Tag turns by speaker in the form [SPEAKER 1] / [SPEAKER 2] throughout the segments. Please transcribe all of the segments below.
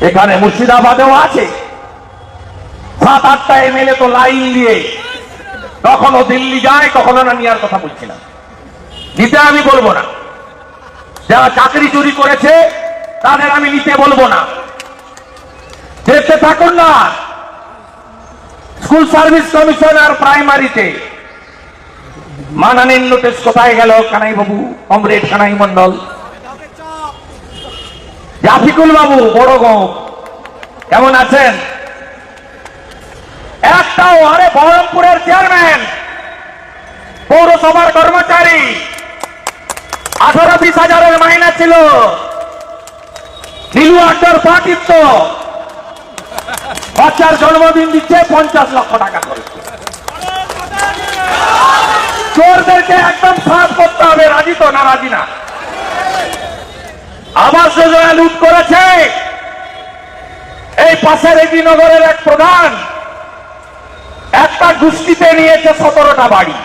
[SPEAKER 1] এখানে মুর্শিদাবাদেও আছে। সাত, আটটা এমএলএ তো লাইন দিয়ে কখনো দিল্লি যায়, কখনো না নেওয়ার কথা বলছি না নিতে আমি বলব না। যারা চাকরি চুরি করেছে, তাদের আমি নিতে বলব না। দেখতে থাকুন না। স্কুল সার্ভিস কমিশনার প্রাইমারিতে। মানানের নোটিশ কোথায় গেল কানাই বাবু কমরেড কানাই মন্ডল জাফিকুল বাবু বড় গো কেমন আছেন? একটাও আরে বহরমপুরের চেয়ারম্যান, পৌরসভার কর্মচারী। আঠারো বিশ হাজারের মাইনা ছিল। নীলু আড্ডার পাটিত্ব বাচ্চার জন্মদিন দিচ্ছে পঞ্চাশ লক্ষ টাকা করে। চোরদেরকে একদম সাফ করতে হবে, রাজি তো না রাজি না? আবাস যোজনা লুট করেছে। এই পাশের এটি নগরের এক প্রধান, একটা গোষ্ঠীতে নিয়েছে সতেরোটা বাড়ি।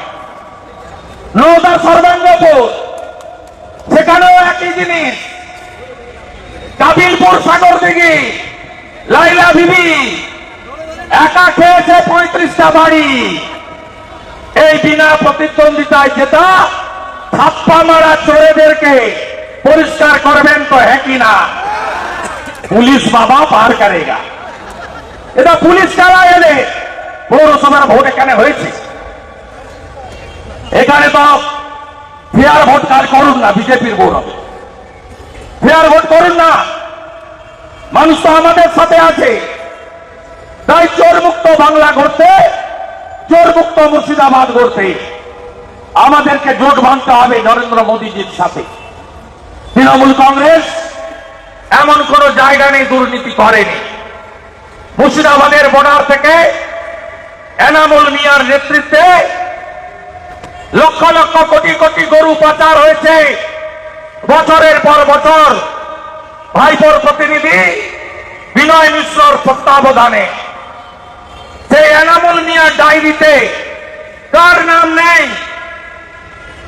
[SPEAKER 1] নৌদার সর্বাঙ্গপুর, সেখানেও একই জিনিস। কাবিলপুর সাগর দিঘি, লাইলা বিবি, একা খেয়েছে পঁয়ত্রিশটা বাড়ি। এই বিনা প্রতিদ্বন্দ্বিতায় যেটা ছাপ্পা মারা চোরেদেরকে পরিষ্কার করবেন তো হ্যাঁ কি না? পুলিশ বাবা পার করেগা। এটা পুলিশ কারা এলে? পৌরসভার ভোট এখানে হয়েছে। এখানে তো ফেয়ার ভোট কাজ করুন না, বিজেপির গৌরব ফেয়ার ভোট করুন না। মানুষ তো আমাদের সাথে আছে। তাই চোর মুক্ত বাংলা করতে চোর মুক্ত মুর্শিদাবাদ করতে আমাদেরকে জোট বাঁধতে হবে নরেন্দ্র মোদীজির সাথে। তৃণমূল কংগ্রেস এমন কোন জায়গা নেই, দুর্নীতি করেনি। মুর্শিদাবাদের বর্ডার থেকে এনামুল মিয়ার নেতৃত্বে লক্ষ লক্ষ কোটি কোটি গরু পাচার হয়েছে। বছরের পর বছর ভাইপোর প্রতিনিধি বিনয় মিশ্রর তত্ত্বাবধানে সেই এনামুল মিয়ার ডায়েরিতে কার নাম নেই?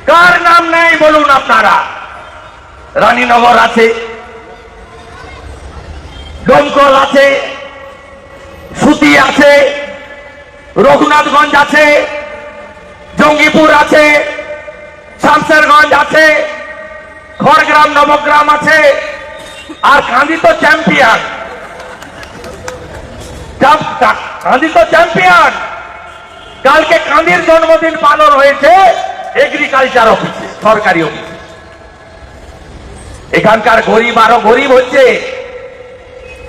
[SPEAKER 1] কার নাম নেই বলুন আপনারা? রানীনগর আছে ডোমকল আছে, সুতি আছে, রঘুনাথগঞ্জ আছে, জঙ্গিপুর আছে, শামসেরগঞ্জ আছে, খড়গ্রাম, নবগ্রাম আছে, আর কান্দি তো চ্যাম্পিয়ন। কান্দি তো চ্যাম্পিয়ন। কালকে কান্দির জন্মদিন পালন হয়েছে এগ্রিকালচার অফিসে সরকারি অফিসে এখানকার গরিব আরও গরিব হচ্ছে।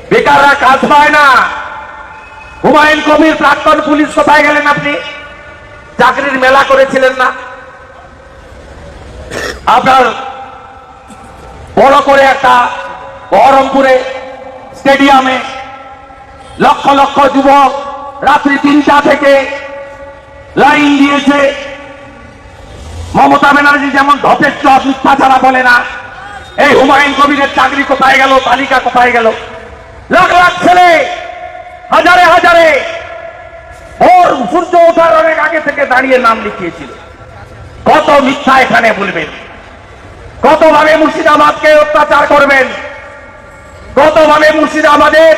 [SPEAKER 1] বেকাররা কাজ পায় না। হুমায়ুন কবির প্রাক্তন পুলিশ কোথায় গেলেন আপনি? চাকরির মেলা করেছিলেন না? আপনার বড় করে একটা বহরমপুরে স্টেডিয়ামে লক্ষ লক্ষ যুবক রাত্রি তিনটা থেকে লাইন দিয়েছে। মমতা ব্যানার্জি যেমন ধপের মিথ্যা ছাড়া বলে না। এই হুমায়ুন কবিরের চাকরি কোথায় গেল? তালিকা কোথায় গেল? লাখ লাখ ছেলে, হাজারে হাজারে ওর সূর্য ওঠার অনেক আগে থেকে দাঁড়িয়ে নাম লিখিয়েছিল। কত মিথ্যা এখানে বলবেন? কতভাবে মুর্শিদাবাদকে অত্যাচার করবেন? কতভাবে মুর্শিদাবাদের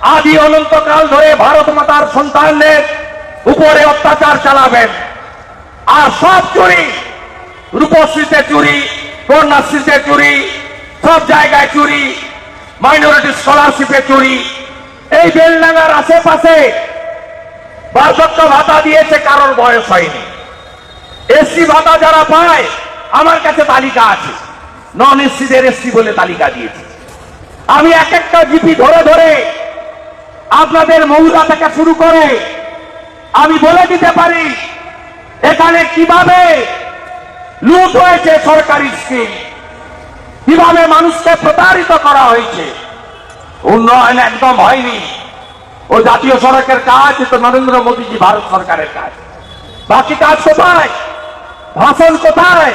[SPEAKER 1] আদি অনন্তকাল ধরে ভারত মাতার সন্তানদের উপরে অত্যাচার চালাবেন? আর সব চুরি, রূপশ্রীতে চুরি কন্যাশ্রীতে চুরি, সব জায়গায় চুরি, মাইনরিটি স্কলারশিপে চুরি। এই বেলডাঙ্গার আশেপাশে বার্ধক্য ভাতা দিয়েছে কারোর বয়স হয়নি। এসসি ভাতা যারা পায়, আমার কাছে তালিকা আছে। নন এসসিদের এসসি বলে তালিকা দিয়েছে। আমি এক একটা জিপি ধরে ধরে আপনাদের মৌলা থেকে শুরু করে আমি বলে দিতে পারি, এখানে কীভাবে লুট হয়েছে সরকারি স্কিম। কীভাবে মানুষকে প্রতারিত করা হয়েছে? উন্নয়ন একদম হয়নি। ও জাতীয় সড়কের কাজ তো নরেন্দ্র মোদীজি, ভারত সরকারের কাজ। বাকি কাজ কোথায়? ভাষণ কোথায়?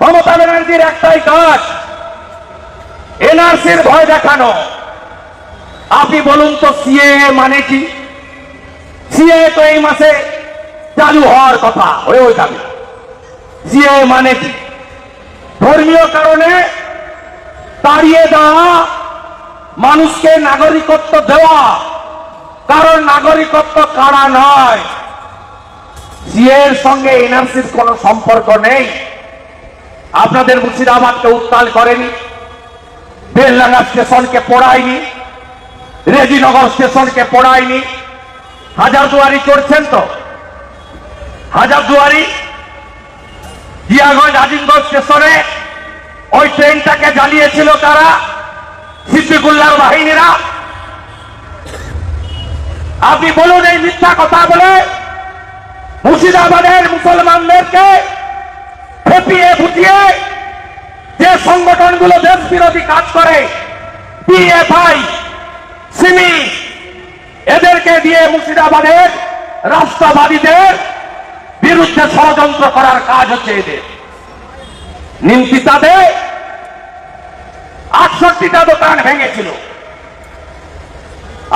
[SPEAKER 1] মমতা ব্যানার্জির একটাই কাজ, এনআরসির ভয় দেখানো। আপনি বলুন তো সিএ মানে কি? সিএ তো এই মাসে চালু হওয়ার কথা, হয়েও যাবে। সিএ মানে কি? ধর্মীয় কারণে তাড়িয়ে দেওয়া মানুষকে নাগরিকত্ব দেওয়া। কারণ নাগরিকত্ব কারা নয়। সিএর সঙ্গে এনআরসির কোনো সম্পর্ক নেই। আপনাদের মুর্শিদাবাদকে উত্তাল করেনি। বেলডাঙ্গা স্টেশনকে পড়ায়নি। রেজিনগর স্টেশনকে পড়ায়নি। হাজারদুয়ারি করছেন তো? হাজারদুয়ারি জিয়াগঞ্জ আজিমগঞ্জ স্টেশনে ওই ট্রেনটাকে জ্বালিয়েছিল তারা সিদ্দিকুল্লার বাহিনীরা। আপনি বলুন এই মিথ্যা কথা বলে মুর্শিদাবাদের মুসলমানদেরকে ফেপিয়ে ফুটিয়ে যে সংগঠনগুলো দেশ বিরোধী কাজ করে পিএফআই সিমি, এদেরকে দিয়ে মুর্শিদাবাদের রাষ্ট্রবাদীদের বিরুদ্ধে ষড়যন্ত্র করার কাজ হচ্ছে এদের। নিমতিতাতে আটষট্টিটা দোকান ভেঙেছিল।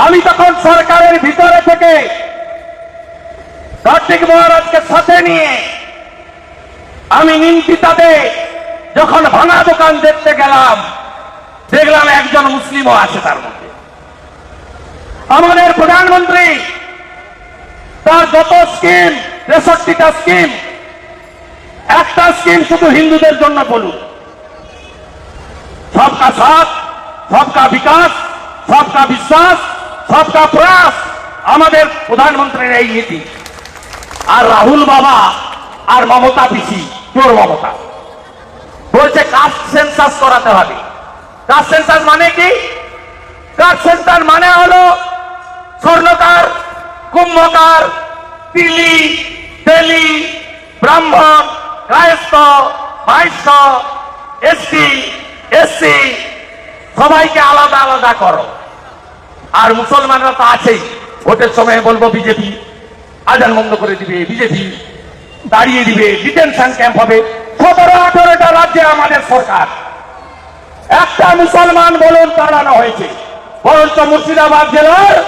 [SPEAKER 1] আমি তখন সরকারের ভিতরে থেকে কার্তিক মহারাজকে সাথে নিয়ে আমি নিমতিতাতে যখন ভাঙা দোকান দেখতে গেলাম, দেখলাম একজন মুসলিমও আছে তার মধ্যে। আমাদের প্রধানমন্ত্রী তার যত স্কিম তেষট্টিটা স্কিম। একটা স্কিম শুধু হিন্দুদের জন্য বলুন। সবকা সাথ, সবকা বিকাশ, সবকা বিশ্বাস, সবকা প্রয়াস আমাদের প্রধানমন্ত্রীর এই নীতি। আর রাহুল বাবা আর মমতা পিসি চোর মমতা। বলছে কাস্ট সেন্সাস করাতে হবে। কাস্ট সেন্সাস মানে কি? কাস্ট সেন্সাস মানে হলো স্বর্ণকার, কুম্ভকার তিলি তেলি ব্রাহ্মণ কায়স্থ বাইশ্য এসটি এসসি, সবাইকে আলাদা আলাদা করো। আর মুসলমানরা তো আছেই। ভোটের সময় বলব বিজেপি। আজান বন্ধ করে দিবে বিজেপি। দাঁড়িয়ে দিবে। ডিটেনশন ক্যাম্প হবে। সতেরো রাজ্যে আমাদের সরকার। একটা মুসলমান বলুন তাড়ানো হয়েছে। বরঞ্চ মুর্শিদাবাদ জেলার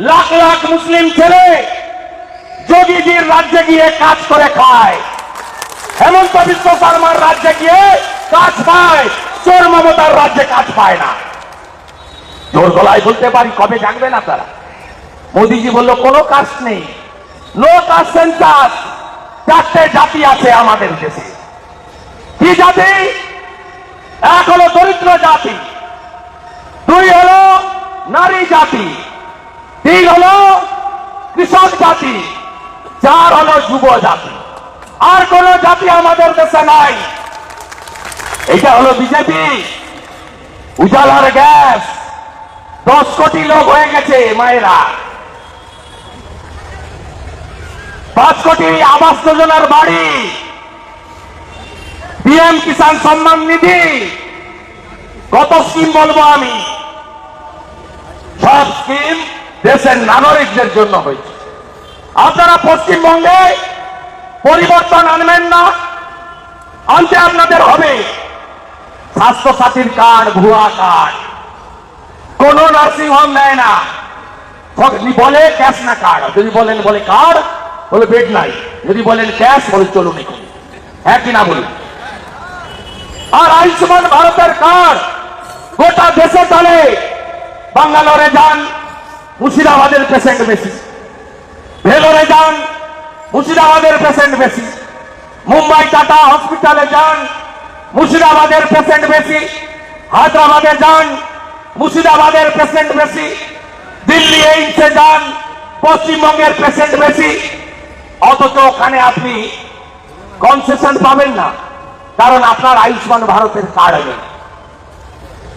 [SPEAKER 1] লাখ লাখ মুসলিম ছেলে যোগীজির রাজ্যে গিয়ে কাজ করে খায়। হেমন্ত বিশ্ব শর্মার রাজ্যে গিয়ে কাজ পায়। চোর মমতার রাজ্যে কাজ পায় না। জোর গলায় বলতে পারি, কবে জানবে না তারা মোদিজি বলল, কোনো কাজ নেই। নো কাজ সেন্সাস চারটে জাতি আছে আমাদের দেশে। কি জাতি? এক হলো দরিদ্র জাতি, দুই হলো নারী জাতি, তিন হলো কৃষক জাতি। চার হলো যুব জাতি। আর কোন জাতি আমাদের দেশে নাই। এটা হলো বিজেপি। উজালার গ্যাস। দশ কোটি লোক হয়ে গেছে মায়েরা। পাঁচ কোটি আবাস যোজনার বাড়ি। পিএম কিষাণ সম্মান নিধি। কত স্কিম বলব আমি? সব স্কিম দেশের নাগরিকদের জন্য হয়েছে। আপনারা পশ্চিমবঙ্গে পরিবর্তন আনবেন না, আনতে আপনাদের হবে স্বাস্থ্য সাথীর কার্ড, ভুয়া কার্ড। কোন নার্সিং হোম নেয় না। বলে ক্যাশ না কার্ড যদি বলেন বলে কার্ড বলে বেড নাই। যদি বলেন ক্যাশ বলে চলুন হ্যাঁ কিনা বলুন? আর আয়ুষ্মান ভারতের কার্ড গোটা দেশে চলে। বাঙ্গালোরে যান, মুর্শিদাবাদের পেশেন্ট বেশি। ভেলোরে যান, মুর্শিদাবাদের পেশেন্ট বেশি। মুম্বাই টাটা হসপিটালে যান, মুর্শিদাবাদের পেশেন্ট বেশি। হায়দ্রাবাদে যান, মুর্শিদাবাদের পেশেন্ট বেশি। দিল্লি এইমসে যান, পশ্চিমবঙ্গের পেশেন্ট বেশি। অথচ ওখানে আপনি কনসেশন পাবেন না, কারণ আপনার আয়ুষ্মান ভারতের কার্ড নেই।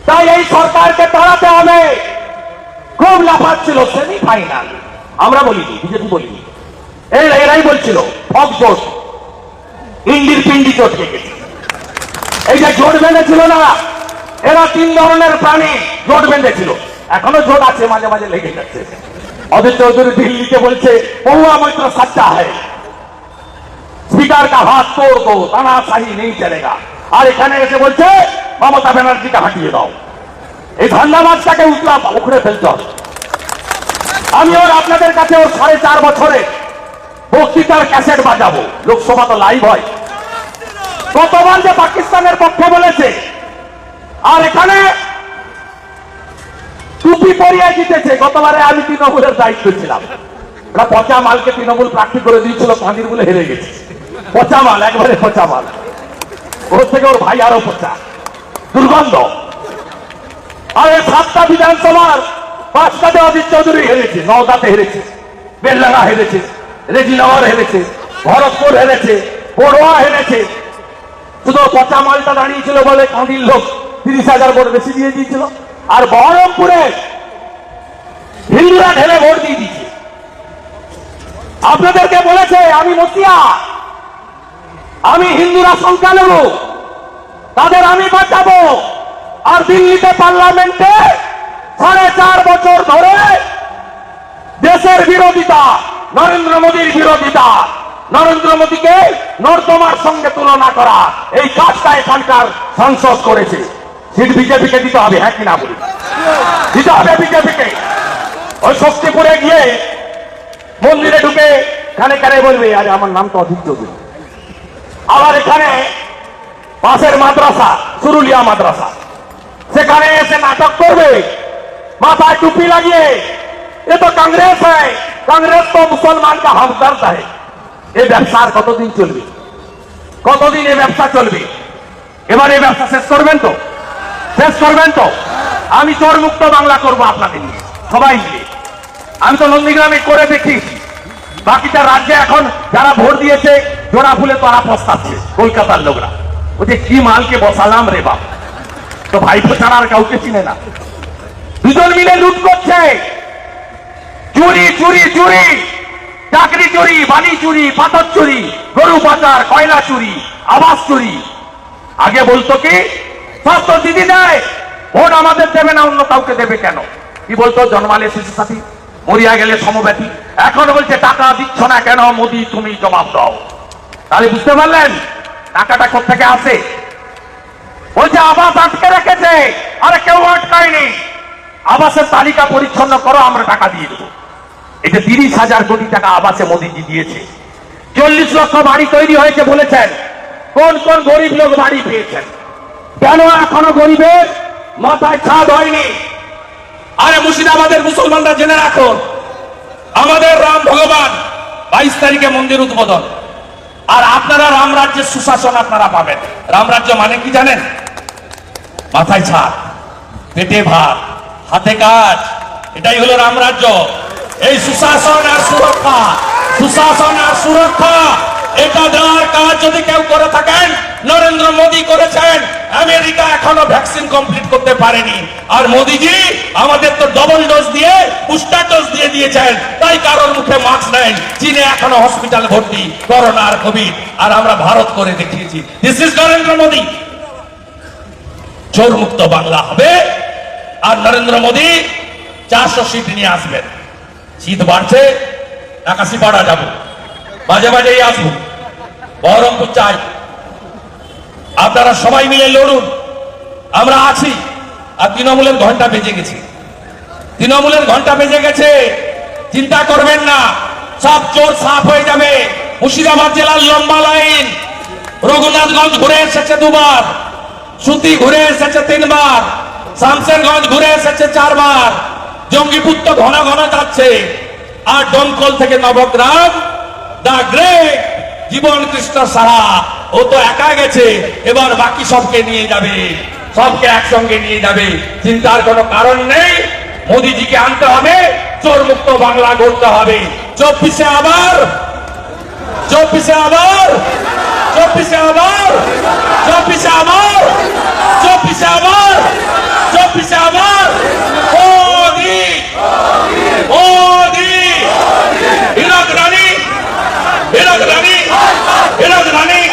[SPEAKER 1] তাই এই সরকারকে তাড়াতে হবে। খুব লাফাচ্ছিল সেমি ফাইনাল আমরা বলিনি বিজেপি বলিনি এরাই বলছিল পিন্ডি জোট এই যে জোট বেঁধেছিল না, এরা তিন ধরনের প্রাণী জোট বেঁধেছিল। এখনও জোট আছে, মাঝে মাঝে লেগে যাচ্ছে। অজিত চৌধুরী দিল্লিতে বলছে বহুয়া মৈত্র সাচ্চা হয়। স্পিকার কা হাত তোর দো তানাশাহি নেই চলেগা। আর এখানে এসে বলছে, মমতা ব্যানার্জিকে হাঁটিয়ে দাও। এই ধান্দাবাজটাকে উঠলাম উখড়ে ফেলতে হবে। আমি ওর আপনাদের কাছে ওর সাড়ে চার বছরে বক্তৃতার ক্যাসেট বাজাবো। লোকসভা তো লাইভ হয়। গতবার যে পাকিস্তানের পক্ষে বলেছে, আর এখানে টুপি পরিয়ে জিতেছে, গতবারে আমি তৃণমূলের দায়িত্ব ছিলাম। ওরা পচা মালকে তৃণমূল প্রার্থী করে দিয়েছিল পাঁদির বলে হেরে গেছে। পচা মাল, একবারে পচা মাল। ওর থেকে ওর ভাই আরও পচা। দুর্গন্ধ। আর সাতটা বিধানসভার পাঁচটাতে অজিত চৌধুরী হেরেছে নওদাতে হেরেছে, বেলডাঙ্গা হেরেছে, রেজিনগর হেরেছে, ভরতপুর হেরেছে, বড়ুয়া হেরেছে। শুধু পচা মালটা দাঁড়িয়েছিল বলে কাঁদির লোক তিরিশ হাজার ভোট বেশি দিয়ে দিয়েছিল। আর বহরমপুরে হিন্দুরা ঢেলে ভোট দিয়ে দিয়েছে। আপনাদেরকে বলেছে, আমি মতিয়া, আমি হিন্দুরা সংখ্যালঘু, তাদের আমি বাঁচাবো। আর দিল্লিতে পার্লামেন্টে সাড়ে চার বছর ধরে দেশের বিরোধিতা, নরেন্দ্র মোদীর বিরোধিতা, নরেন্দ্র মোদীকে নর্দমার সঙ্গে তুলনা করা, এই কাজটা এখানকার সংসদ করেছে। সিট বিজেপিকে দিতে হবে হ্যাঁ কিনা বলি? দিতে হবে বিজেপিকে। ওই শক্তিপুরে গিয়ে মন্দিরে ঢুকে কানে কানে বলবে, আরে আমার নাম তো অধীর চৌধুরী আবার এখানে পাশের মাদ্রাসা, সুরুলিয়া মাদ্রাসা। সেখানে এসে নাটক করবে। মাথায় টুপি লাগিয়ে ये तो कांग्रेस है कांग्रेस तो मुसलमान का हमदर्द है এই ব্যবসা আর কতদিন চলবে কতদিন এই ব্যবসা চলবে এবার এই ব্যবসা শেষ করবেন তো শেষ করবেন তো আমি চোর মুক্ত বাংলা করব আপনাদের নিয়ে সবাই মিলে আমি তো নন্দীগ্রামে করে দেখি বাকিটা রাজ্যে এখন যারা ভোট দিয়েছে জোড়া ফুলে তারা পস্তাচ্ছে কলকাতার লোকরা বলছে কি মালকে বসালাম রে বাপ তো ভাইপো ছাড়া আর কাউকে চিনে না দুজন মিলে লুট করছে। চুরি চুরি চুরি। চাকরি চুরি, বালি চুরি, পাথর চুরি, গরু পাচার, কয়লা চুরি, আবাস চুরি। আগে বলতো কি সব তো দিদি দেয়, ভোট আমাদের দেবে না, অন্য কাউকে দেবে কেন? কি বলতো? জন্মালে শিশু সাথী, মরিয়া গেলে সমব্যাথী। এখন বলছে, টাকা দিচ্ছ না কেন, মোদি, তুমি জবাব দাও। তাহলে বুঝতে পারলেন, টাকাটা কোথেকে আসে? বলছে, আবাস আটকে রেখেছে, আরে কেউ আটকায়নি। আবাসের তালিকা পরিচ্ছন্ন করো, আমরা টাকা দিয়ে দেবো। এটা তিরিশ হাজার কোটি টাকা আবাসে মোদীজি দিয়েছে। চল্লিশ লক্ষ বাড়ি তৈরি হয়েছে বলেছেন। কোন কোন গরিব লোক বাড়ি পেয়েছেন? কেন এখনও গরিবের মাথায় ছাদ হয়নি?
[SPEAKER 2] আরে মুর্শিদাবাদের মুসলমানরা জেনে রাখুন, আমাদের রাম ভগবান বাইশ তারিখে মন্দির উদ্বোধন। আর আপনারা রাম রাজ্যের সুশাসন আপনারা পাবেন। রাম রাজ্য মানে কি জানেন? মাথায় ছাদ, পেটে ভাত। হাতে কাজ এটাই হলো রাম রাজ্য এই সুশাসন আর সুরক্ষা, সুশাসন আর সুরক্ষা, এটা দেওয়ার কাজ যদি কেউ করে থাকেন, নরেন্দ্র মোদী করেছেন, আমেরিকা এখনও ভ্যাকসিন কমপ্লিট করতে পারেনি। আর মোদীজি আমাদের তো ডবল ডোজ দিয়ে বুস্টার ডোজ দিয়ে দিয়েছেন। তাই কারোর মুখে মাস্ক নেই। চীনে এখনও হসপিটাল ভর্তি করোনা আর কোভিড আর আমরা ভারত করে দেখিয়েছি। This is Narendra Modi. চোর মুক্ত বাংলা হবে। আর নরেন্দ্র মোদী চারশো সিট নিয়ে আসবেন। শীত বাড়ছে একাশি পাড়া যাব। মাঝে মাঝেই আসব। বহরমপুর চাই। আপনারা সবাই মিলে লড়ুন। আমরা আছি। আর তৃণমূলের ঘণ্টা বেজে গেছে। তৃণমূলের ঘণ্টা বেজে গেছে। চিন্তা করবেন না। সব চোর সাফ হয়ে যাবে। মুর্শিদাবাদ জেলার লম্বা লাইন। রঘুনাথগঞ্জ ঘুরে এসেছে দুবার। সুতি ঘুরে এসেছে তিনবার। শামসেরগঞ্জ ঘুরে এসেছে চারবার। জঙ্গিপুর তো ঘন ঘন যাচ্ছে। আর ডমকল থেকে নবগ্রাম দা গ্রেট জীবন কৃষ্ণ সাহা। ও তো একা গেছে, এবার বাকি সবকে নিয়ে যাবে। সবকে একসঙ্গে নিয়ে যাবে। চিন্তার কোনো কারণ নেই। মোদিজিকে আনতে হবে। চোর মুক্ত বাংলা গড়তে হবে। চব্বিশে আবার চব্বিশে আবার চব্বিশে আবার চব্বিশে আবার চব্বিশে আবার। অফিসে আবার। মোদি। মোদি। হিরক রানী। হিরক রানী। হিরক রানী।